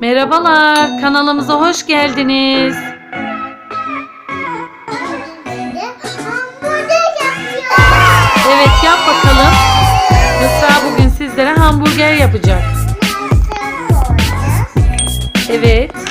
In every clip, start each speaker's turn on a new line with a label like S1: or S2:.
S1: Merhabalar, kanalımıza hoş geldiniz. Evet, yap bakalım. Mısra bugün sizlere hamburger yapacak. Evet.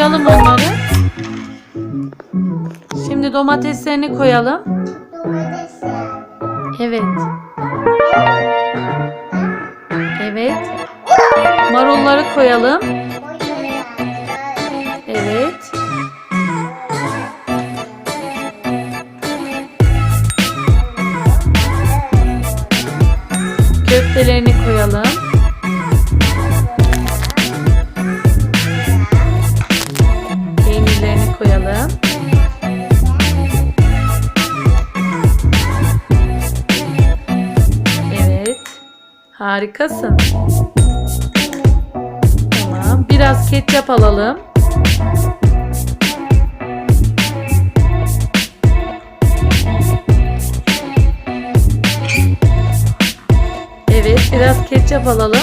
S1: Koyalım onları. Şimdi domateslerini koyalım. Evet. Evet. Marulları koyalım. Evet. Köftelerini koyalım. Harikasın. Tamam. Biraz ketçap alalım. Evet, biraz ketçap alalım.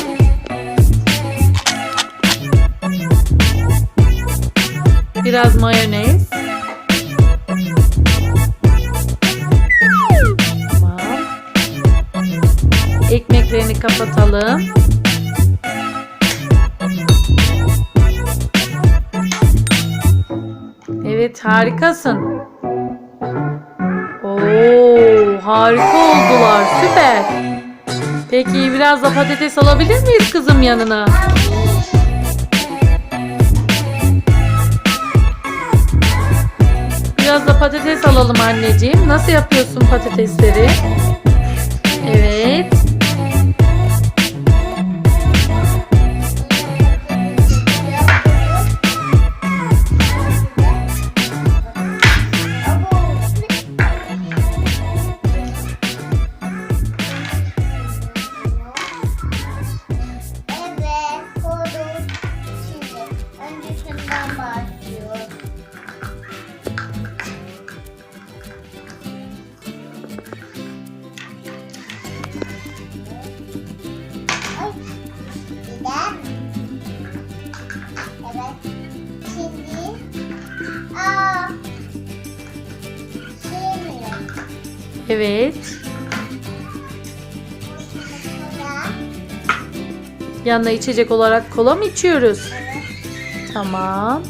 S1: Biraz mayonez. Ekmeklerini kapatalım. Evet, harikasın. Oo, harika oldular. Süper. Peki biraz da patates alabilir miyiz kızım yanına? Biraz da patates alalım anneciğim. Nasıl yapıyorsun patatesleri? Evet.
S2: Ya.
S1: Yanına içecek olarak kola mı içiyoruz? Tamam.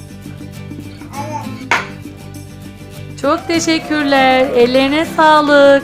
S2: Evet.
S1: Çok teşekkürler. Ellerine sağlık.